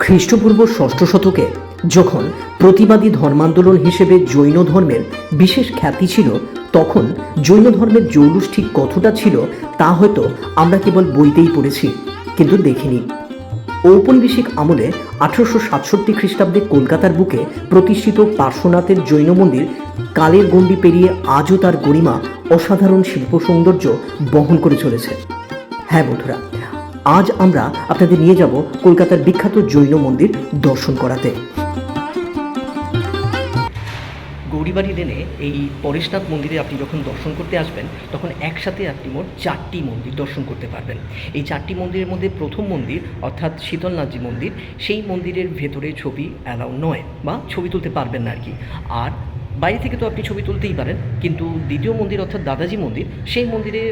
খ্রিস্টপূর্ব ষষ্ঠ শতকে যখন প্রতিবাদী ধর্মান্দোলন হিসেবে জৈন ধর্মের বিশেষ খ্যাতি ছিল, তখন জৈন ধর্মের জৌলুস ঠিক কতটা ছিল তা হয়তো আমরা কেবল বইতেই পড়েছি, কিন্তু দেখিনি। ঔপনিবেশিক আমলে আঠারোশো সাতষট্টি খ্রিস্টাব্দে কলকাতার বুকে প্রতিষ্ঠিত পার্শ্বনাথের জৈন মন্দির কালের গণ্ডি পেরিয়ে আজও তার গরিমা অসাধারণ শিল্প সৌন্দর্য বহন করে চলেছে। হ্যাঁ বন্ধুরা আজ আমরা আপনাদের নিয়ে যাব কলকাতার বিখ্যাত জৈন মন্দির দর্শন করাতে। গৌরীবাড়ি লেনে এই পরেশনাথ মন্দিরে আপনি যখন দর্শন করতে আসবেন, তখন একসাথে আপনি মোট চারটি মন্দির দর্শন করতে পারবেন। এই চারটি মন্দিরের মধ্যে প্রথম মন্দির, অর্থাৎ শীতলনাথজি মন্দির, সেই মন্দিরের ভেতরে ছবি অ্যালাউ নয় বা ছবি তুলতে পারবেন না আর কি। আর বাইরে থেকে তো আপনি ছবি তুলতেই পারেন, কিন্তু দ্বিতীয় মন্দির অর্থাৎ দাদাজি মন্দির, সেই মন্দিরে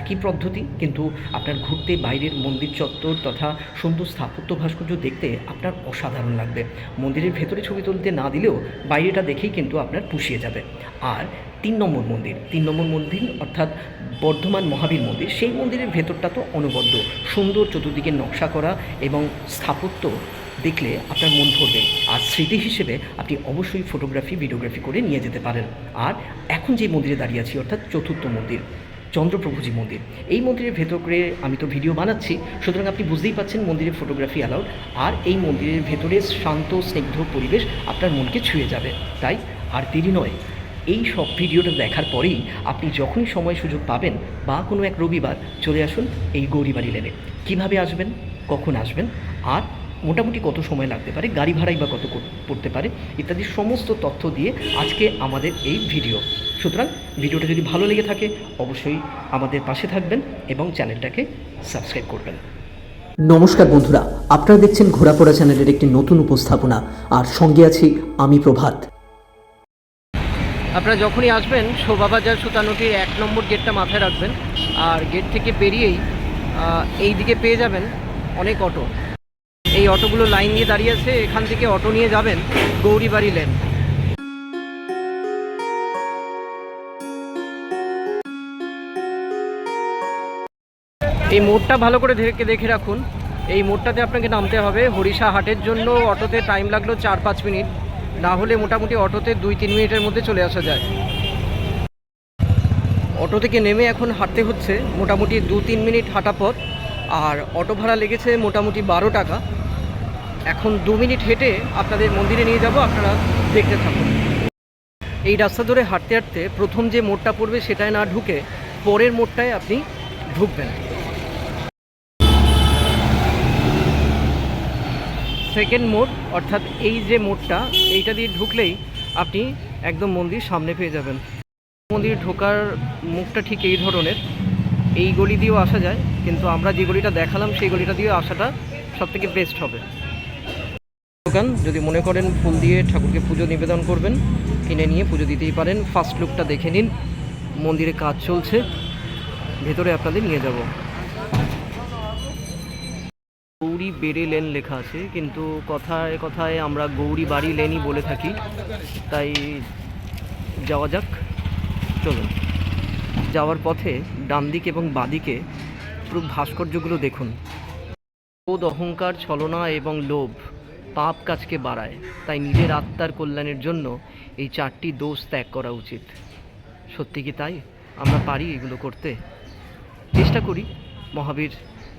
একই পদ্ধতি, কিন্তু আপনার ঘুরতে বাইরের মন্দির চত্বর তথা সুন্দর স্থাপত্য ভাস্কর্য দেখতে আপনার অসাধারণ লাগবে। মন্দিরের ভেতরে ছবি তুলতে না দিলেও বাইরেটা দেখেই কিন্তু আপনার পুষিয়ে যাবে। আর তিন নম্বর মন্দির, তিন নম্বর মন্দির অর্থাৎ বর্ধমান মহাবীর মন্দির, সেই মন্দিরের ভেতরটা তো অনবদ্য। সুন্দর চতুর্দিকে নকশা করা এবং স্থাপত্য দেখলে আপনার মন ভরবে। আর স্মৃতি হিসেবে আপনি অবশ্যই ফটোগ্রাফি ভিডিওগ্রাফি করে নিয়ে যেতে পারেন। আর এখন যে মন্দিরে দাঁড়িয়ে আছি, অর্থাৎ চতুর্থ মন্দির, চন্দ্রপ্রভুজি মন্দির, এই মন্দিরের ভেতর আমি তো ভিডিও বানাচ্ছি, সুতরাং আপনি বুঝতেই পাচ্ছেন মন্দিরের ফটোগ্রাফি অ্যালাউড আর এই মন্দিরের ভেতরে শান্ত, স্নিগ্ধ পরিবেশ আপনার মনকে ছুঁয়ে যাবে। তাই আর দেরি নয়, এই সব ভিডিওটা দেখার পরেই আপনি যখনই সময় সুযোগ পাবেন বা কোনো এক রবিবার চলে আসুন এই গৌরীবাড়ি লেনে। কীভাবে আসবেন? কখন আসবেন? আর মোটামুটি কত সময় লাগতে পারে গাড়ি ভাড়াই বা কত পড়তে পারে ইত্যাদি সমস্ত তথ্য দিয়ে আজকে আমাদের এই ভিডিও। সুতরাং ভিডিওটা যদি ভালো লেগে থাকে অবশ্যই আমাদের পাশে থাকবেন এবং চ্যানেলটাকে সাবস্ক্রাইব করবেন। নমস্কার বন্ধুরা আপনারা দেখছেন ঘোরাপোড়া চ্যানেলের একটি নতুন উপস্থাপনা আর সঙ্গে আছি আমি প্রভাত। আপনারা যখনই আসবেন শোভাবাজার সুতানুটির এক নম্বর গেটটা মাথায় রাখবেন আর গেট থেকে বেরিয়েই আহ, এই দিকে পেয়ে যাবেন অনেক অটো। এই অটোগুলো লাইন দিয়ে দাঁড়িয়ে আছে, এখান থেকে অটো নিয়ে যাবেন গৌরীবাড়ি লেন। এই মোড়টা ভালো করে দেখে দেখে রাখুন। এই মোড়টাতে আপনাকে নামতে হবে হরিষা হাটের জন্য, অটোতে টাইম লাগল চার পাঁচ মিনিট। না হলে মোটামুটি অটোতে দুই তিন মিনিটের মধ্যে চলে আসা যায়। অটো থেকে নেমে এখন হাঁটতে হচ্ছে, মোটামুটি দু তিন মিনিট হাঁটা পথ। আর অটো ভাড়া লেগেছে মোটামুটি বারো টাকা। এখন দু মিনিট হেঁটে আপনাদের মন্দিরে নিয়ে যাব, আপনারা দেখতে থাকুন। এই রাস্তা ধরে হাঁটতে হাঁটতে প্রথম যে মোড়টা পড়বে সেটায় না ঢুকে পরের মোড়টায় আপনি ঢুকবেন। সেকেন্ড মোড়, অর্থাৎ এই যে মোড়টা, এইটা দিয়ে ঢুকলেই আপনি একদম মন্দির সামনে পেয়ে যাবেন। মন্দির ঢোকার মুখটা ঠিক এই ধরনের। এই গলি দিয়েও আসা যায়। কিন্তু আমরা যে গলিটা দেখালাম, সেই গলিটা দিয়ে আসাটা সব থেকে বেস্ট হবে। দোকান, যদি মনে করেন ফুল দিয়ে ঠাকুরকে পুজো নিবেদন করবেন, কিনে নিয়ে পুজো দিতেই পারেন ফার্স্ট লুকটা দেখে নিন, মন্দিরে কাজ চলছে, ভেতরে আপনাদের নিয়ে যাব। গৌরী বেড়ে লেন লেখা আছে, কিন্তু কথায় কথায় আমরা গৌরী বাড়ি লেনই বলে থাকি, তাই যাওয়া যাক, চলুন। যাওয়ার পথে ডান দিক এবং বাদিকে পুরো ভাস্কর্যগুলো দেখুন। ক্রোধ অহংকার ছলনা এবং লোভ পাপ কাজকে বাড়ায়। তাই নিজের আত্মার কল্যাণের জন্য এই চারটি দোষ ত্যাগ করা উচিত। সত্যি কি তাই? আমরা পারি এগুলো করতে। চেষ্টা করি। মহাবীর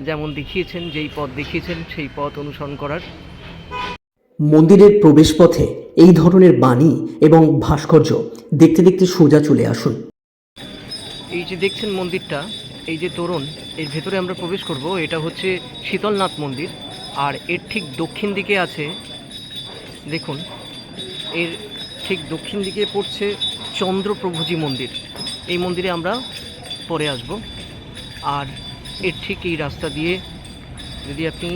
যেমন দেখিয়েছেন যেই পথ দেখিয়েছেন সেই পথ অনুসরণ করার। মন্দিরের প্রবেশপথে এই ধরনের বাণী এবং ভাস্কর্য দেখতে দেখতে সোজা চলে আসুন। এই যে দেখছেন মন্দিরটা এই যে তোরণ, এর ভেতরে আমরা প্রবেশ করব, এটা হচ্ছে শীতলনাথ মন্দির। আর এর ঠিক দক্ষিণ দিকে আছে, দেখুন, এর ঠিক দক্ষিণ দিকে পড়ছে চন্দ্রপ্রভুজি মন্দির। এই মন্দিরে আমরা পরে আসব। আর এর ঠিক এই রাস্তা দিয়ে যদি আপনি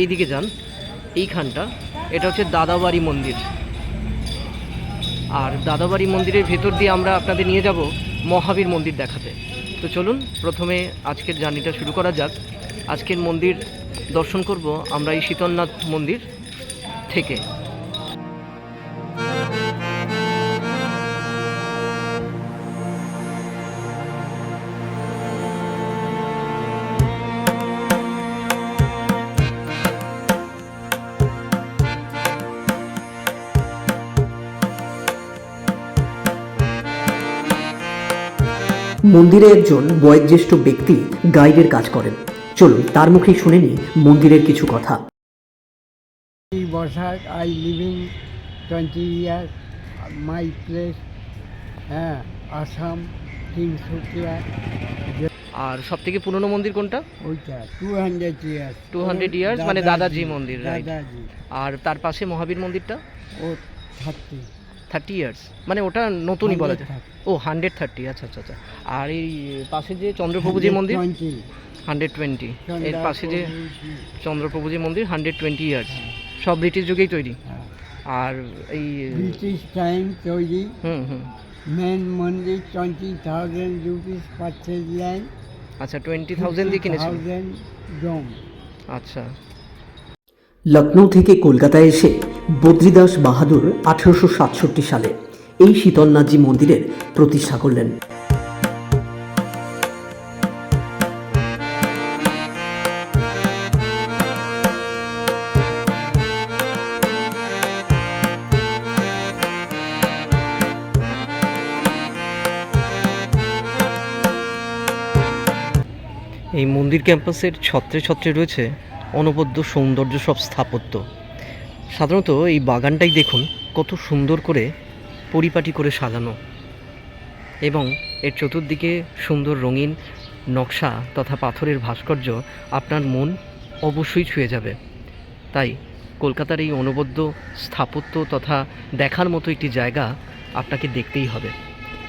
এই দিকে যান, এইখানটা, এটা হচ্ছে দাদাবাড়ি মন্দির। আর দাদাবাড়ি মন্দিরের ভেতর দিয়ে আমরা আপনাদের নিয়ে যাব মহাবীর মন্দির দেখাতে। তো চলুন, প্রথমে আজকের জার্নিটা শুরু করা যাক। আজকের মন্দির দর্শন করব আমরা এই শীতলনাথ মন্দির থেকে। মন্দিরে একজন বয়োজ্যেষ্ঠ ব্যক্তি গাইডের কাজ করেন চলুন তার মুখেই শুনে নিই মন্দিরের কিছু কথা I living 20 years. My place, uh, Assam, Tinsukia, আর সব থেকে পুরনো মন্দির কোনটা ওইটা 200 years. 200 years, মানে দাদাজি মন্দির. দাদাজি আর তার পাশে মহাবীর মন্দিরটা ও 30 থার্টি ইয়ার্স মানে ওটা নতুনই বলা যায়। ও হান্ড্রেড থার্টি আচ্ছা আচ্ছা আচ্ছা। আর এই পাশে যে চন্দ্রপ্রভুজি মন্দির? হান্ড্রেড টোয়েন্টি এর পাশে যে চন্দ্রপ্রভুজি, মন্দির হান্ড্রেড টোয়েন্টি ইয়ার্স সব ব্রিটিশ যুগেই তৈরি। হ্যাঁ। আর এই ব্রিটিশ টাইম তৈরি। হুম হুম। মেন মন্দির twenty thousand rupees purchase land আচ্ছা টোয়েন্টি থাউজেন্ড দিয়ে কিনেছিল আচ্ছা। লখনৌ থেকে কলকাতায় এসে বদ্রীদাস বাহাদুর আঠেরোশো সাতষট্টি সালে এই শীতলনাথজি মন্দিরের প্রতিষ্ঠা করলেন। এই মন্দির ক্যাম্পাসের ছত্রে ছত্রে রয়েছে অনবদ্য সৌন্দর্য সব স্থাপত্য। সাধারণত এই বাগানটাই দেখুন কত সুন্দর করে পরিপাটি করে সাজানো। এবং এর চতুর্দিকে সুন্দর রঙিন নকশা তথা পাথরের ভাস্কর্য আপনার মন অবশ্যই ছুঁয়ে যাবে। তাই কলকাতার এই অনবদ্য স্থাপত্য তথা দেখার মতো একটি জায়গা আপনাকে দেখতেই হবে।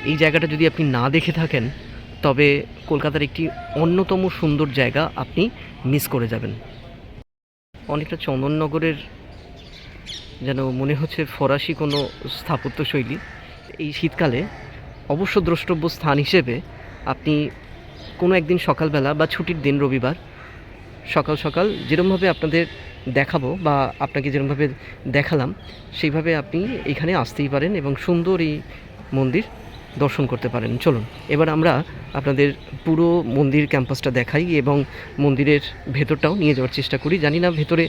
এই জায়গাটা যদি আপনি না দেখে থাকেন, তবে কলকাতার একটি অন্যতম সুন্দর জায়গা আপনি মিস করে যাবেন। অনেকটা চন্দননগরের যেন মনে হচ্ছে ফরাসি কোনো স্থাপত্য শৈলী এই শীতকালে অবশ্য দ্রষ্টব্য স্থান হিসেবে আপনি কোনো একদিন সকালবেলা বা ছুটির দিন রবিবার সকাল সকাল যেরমভাবে আপনাদের দেখাবো বা আপনাকে যেরমভাবে দেখালাম, সেইভাবে আপনি এখানে আসতেই পারেন এবং সুন্দর এই মন্দির দর্শন করতে পারেন। চলুন, এবার আমরা আপনাদের পুরো মন্দির ক্যাম্পাসটা দেখাই এবং মন্দিরের ভেতরটাও নিয়ে যাওয়ার চেষ্টা করি। জানি না ভেতরে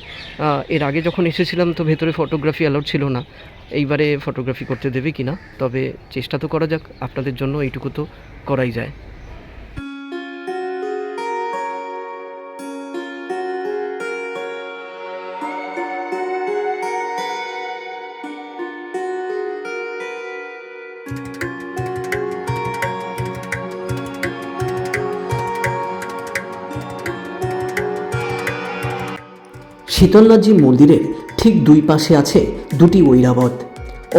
এর আগে যখন এসেছিলাম তো ভেতরে ফটোগ্রাফি অ্যালাউড ছিল না। এইবারে ফটোগ্রাফি করতে দেবে কি না তবে চেষ্টা তো করা যাক, আপনাদের জন্য এইটুকু তো করাই যায়। শীতলনাথজি মন্দিরের ঠিক দুই পাশে আছে দুটি ঐরাবত।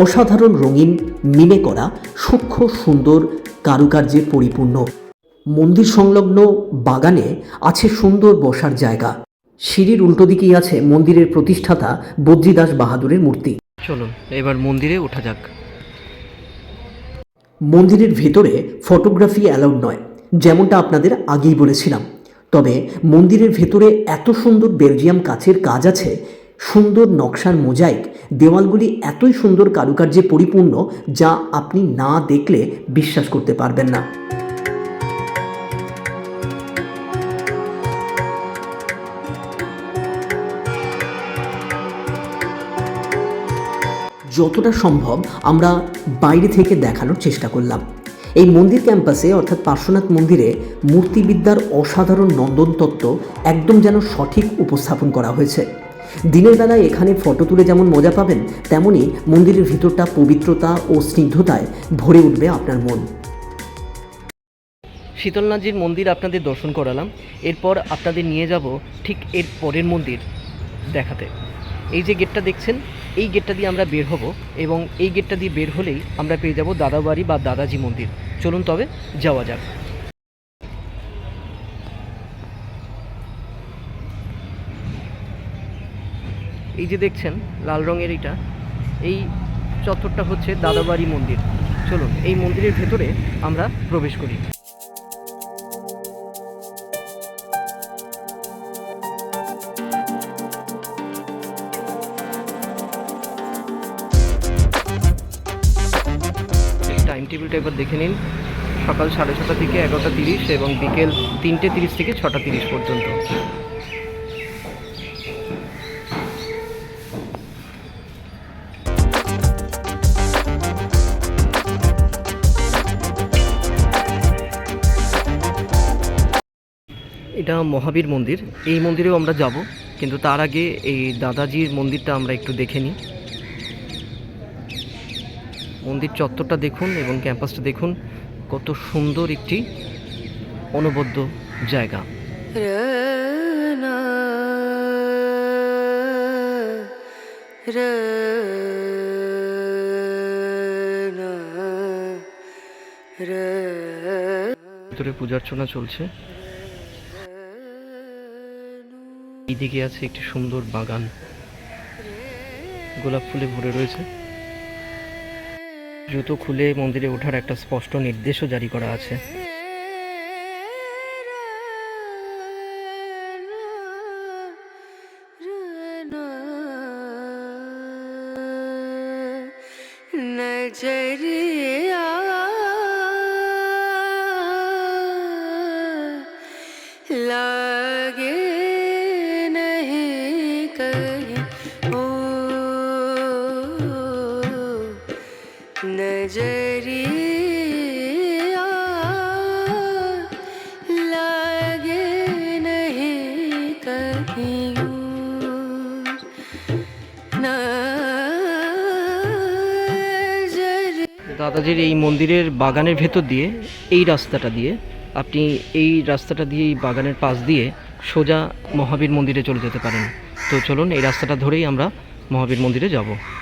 অসাধারণ রঙিন মিনে করা সূক্ষ্ম সুন্দর কারুকার্যে পরিপূর্ণ। মন্দির সংলগ্ন বাগানে আছে সুন্দর বসার জায়গা। সিঁড়ির উল্টো দিকেই আছে মন্দিরের প্রতিষ্ঠাতা বদ্রীদাস বাহাদুরের মূর্তি। চলুন এবার মন্দিরে ওঠা যাক। মন্দিরের ভেতরে ফটোগ্রাফি অ্যালাউড নয় যেমনটা আপনাদের আগেই বলেছিলাম। তবে মন্দিরের ভেতরে এত সুন্দর বেলজিয়াম কাচের কাজ আছে, সুন্দর নকশার মোজাইক, দেওয়ালগুলি এতই সুন্দর কারুকার্যে পরিপূর্ণ যা আপনি না দেখলে বিশ্বাস করতে পারবেন না। যতটা সম্ভব আমরা বাইরে থেকে দেখানোর চেষ্টা করলাম। এই মন্দির ক্যাম্পাসে, অর্থাৎ পার্শ্বনাথ মন্দিরে, মূর্তিবিদ্যার অসাধারণ নন্দন তত্ত্ব একদম যেন সঠিক উপস্থাপন করা হয়েছে। দিনের বেলায় এখানে ফটো তুলে যেমন মজা পাবেন তেমনই মন্দিরের ভিতরটা পবিত্রতা ও স্নিগ্ধতায় ভরে উঠবে আপনার মন। শীতলনাথজির মন্দির আপনাদের দর্শন করালাম। এরপর আপনাদের নিয়ে যাব ঠিক এর পরের মন্দির দেখাতে। এই যে গেটটা দেখছেন এই গেটটা দিয়ে আমরা বের হব এবং এই গেটটা দিয়ে বের হলেই আমরা পেয়ে যাব দাদাবাড়ি বা দাদাজি মন্দির। চলুন তবে যাওয়া যাক। এই যে দেখছেন, লাল রঙের এটা এই চত্বরটা হচ্ছে দাদাবাড়ি মন্দির। চলুন, এই মন্দিরের ভেতরে আমরা প্রবেশ করি। টেবিলটা একবার দেখে নিন। সকাল সাড়ে ছটা থেকে এগারোটা তিরিশ এবং বিকেল তিনটে তিরিশ থেকে ছটা তিরিশ পর্যন্ত। এটা মহাবীর মন্দির। এই মন্দিরেও আমরা যাব, কিন্তু তার আগে এই দাদাজির মন্দিরটা আমরা একটু দেখে নিই। মন্দির চত্বরটা দেখুন এবং ক্যাম্পাসটা দেখুন। কত সুন্দর একটি অনবদ্য জায়গা। ভিতরে পূজার্চনা চলছে। এইদিকে আছে একটি সুন্দর বাগান। গোলাপ ফুলে ভরে রয়েছে। জুতো খুলে মন্দিরে ওঠার একটা স্পষ্ট নির্দেশও জারি করা আছে। नजरिया लागे नहीं कहीं और। नजर দাদাজির এই মন্দিরের বাগানের ভেতর দিয়ে এই রাস্তাটা দিয়ে আপনি এই রাস্তাটা দিয়ে এই বাগানের পাশ দিয়ে সোজা মহাবীর মন্দিরে চলে যেতে পারেন তো চলুন এই রাস্তাটা ধরেই আমরা মহাবীর মন্দিরে যাব लागे न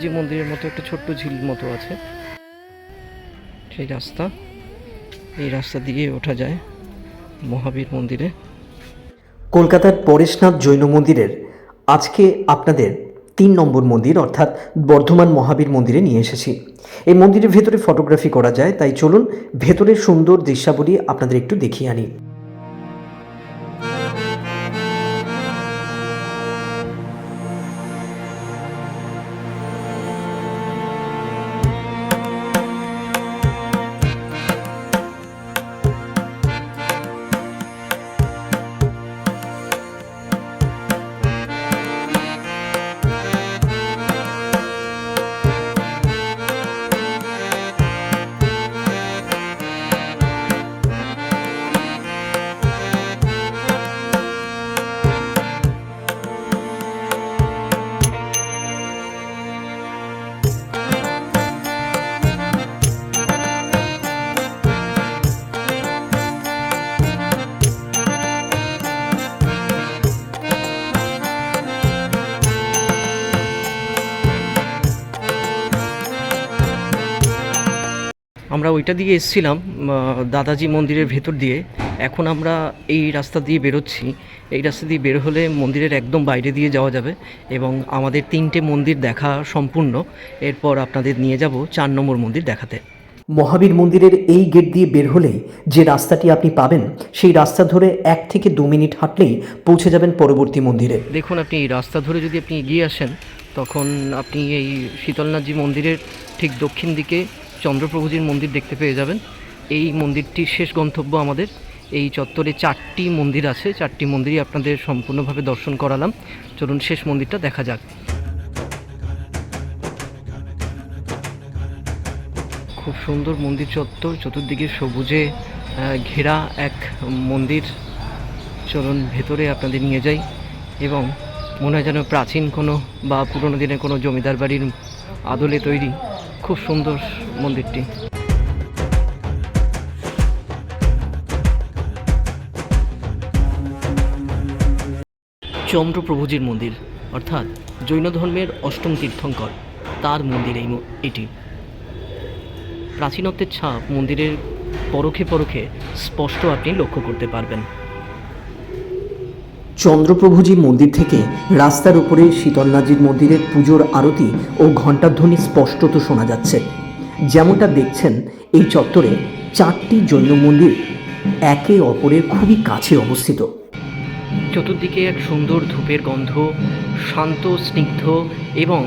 যে মন্দিরের মতো একটা ছোট্ট ঝিল মতো আছে। সেই রাস্তা এই রাস্তা দিয়ে ওঠা যায় মহাবীর মন্দিরে। কলকাতার পরেশনাথ জৈন মন্দিরের আজকে আপনাদের তিন নম্বর মন্দির অর্থাৎ বর্ধমান মহাবীর মন্দিরে নিয়ে এসেছি। এই মন্দিরের ভেতরে ফটোগ্রাফি করা যায় তাই চলুন ভেতরের সুন্দর দৃশ্যাবলী আপনাদের একটু দেখিয়ে আনি। ওইটা দিয়ে এসছিলাম দাদাজি মন্দিরের ভেতর দিয়ে। এখন আমরা এই রাস্তা দিয়ে বেরোচ্ছি। এই রাস্তা দিয়ে বের হলে মন্দিরের একদম বাইরে দিয়ে যাওয়া যাবে এবং আমাদের তিনটে মন্দির দেখা সম্পূর্ণ। এরপর আপনাদের নিয়ে যাব চার নম্বর মন্দির দেখাতে। মহাবীর মন্দিরের এই গেট দিয়ে বের হলেই যে রাস্তাটি আপনি পাবেন সেই রাস্তা ধরে এক থেকে দু মিনিট হাঁটলেই পৌঁছে যাবেন পরবর্তী মন্দিরে। দেখুন আপনি এই রাস্তা ধরে যদি আপনি এগিয়ে আসেন তখন আপনি এই শীতলনাথজি মন্দিরের ঠিক দক্ষিণ দিকে চন্দ্রপ্রভুজির মন্দির দেখতে পেয়ে যাবেন। এই মন্দিরটির শেষ গন্তব্য আমাদের। এই চত্বরে চারটি মন্দির আছে। চারটি মন্দিরই আপনাদের সম্পূর্ণভাবে দর্শন করালাম। চলুন শেষ মন্দিরটা দেখা যাক। খুব সুন্দর মন্দির চত্বর, চতুর্দিকে সবুজে ঘেরা এক মন্দির। চলুন ভেতরে আপনাদের নিয়ে যাই এবং মনে হয় যেন প্রাচীন কোনো বা পুরনো দিনের কোনো জমিদার বাড়ির আদলে তৈরি। খুব সুন্দর মন্দিরটি। চন্দ্রপ্রভুজির মন্দির, অর্থাৎ জৈন ধর্মের অষ্টম তীর্থঙ্কর, তার মন্দির এই এটি। প্রাচীনত্বের ছাপ মন্দিরের পরখে পরখে স্পষ্ট আপনি লক্ষ্য করতে পারবেন। চন্দ্রপ্রভুজি মন্দির থেকে রাস্তার উপরে শীতলনাজির মন্দিরের পুজোর আরতি ও ঘণ্টাধ্বনি স্পষ্টত শোনা যাচ্ছে। যেমনটা দেখছেন, এই চত্বরে চারটি জৈন মন্দির একে অপরের খুবই কাছে অবস্থিত। চতুর্দিকে এক সুন্দর ধূপের গন্ধ, শান্ত, স্নিগ্ধ এবং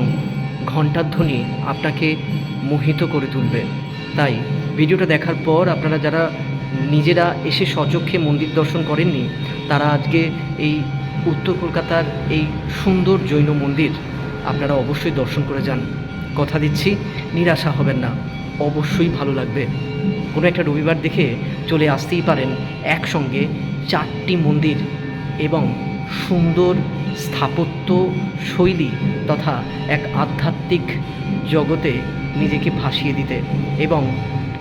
ঘণ্টাধ্বনি আপনাকে মোহিত করে তুলবে। তাই ভিডিওটা দেখার পর আপনারা যারা নিজেরা এসে সচক্ষে মন্দির দর্শন করেননি, তারা আজকে এই উত্তর কলকাতার এই সুন্দর জৈন মন্দির আপনারা অবশ্যই দর্শন করে যান। কথা দিচ্ছি, নিরাশা হবেন না। অবশ্যই ভালো লাগবে। কোনো একটা রবিবার দেখে চলে আসতেই পারেন একসঙ্গে চারটি মন্দির এবং সুন্দর স্থাপত্য শৈলী তথা এক আধ্যাত্মিক জগতে নিজেকে ভাসিয়ে দিতে এবং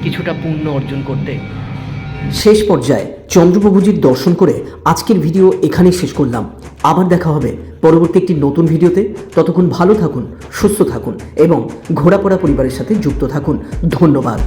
কিছুটা পুণ্য অর্জন করতে। শেষ পর্যায়ে চন্দ্রপ্রভুজির দর্শন করে আজকের ভিডিও এখানেই শেষ করলাম। আবার দেখা হবে। পরবর্তী একটি নতুন ভিডিওতে। ততক্ষণ ভালো থাকুন, সুস্থ থাকুন এবং ঘোরাপড়া পরিবারের সাথে যুক্ত থাকুন। ধন্যবাদ।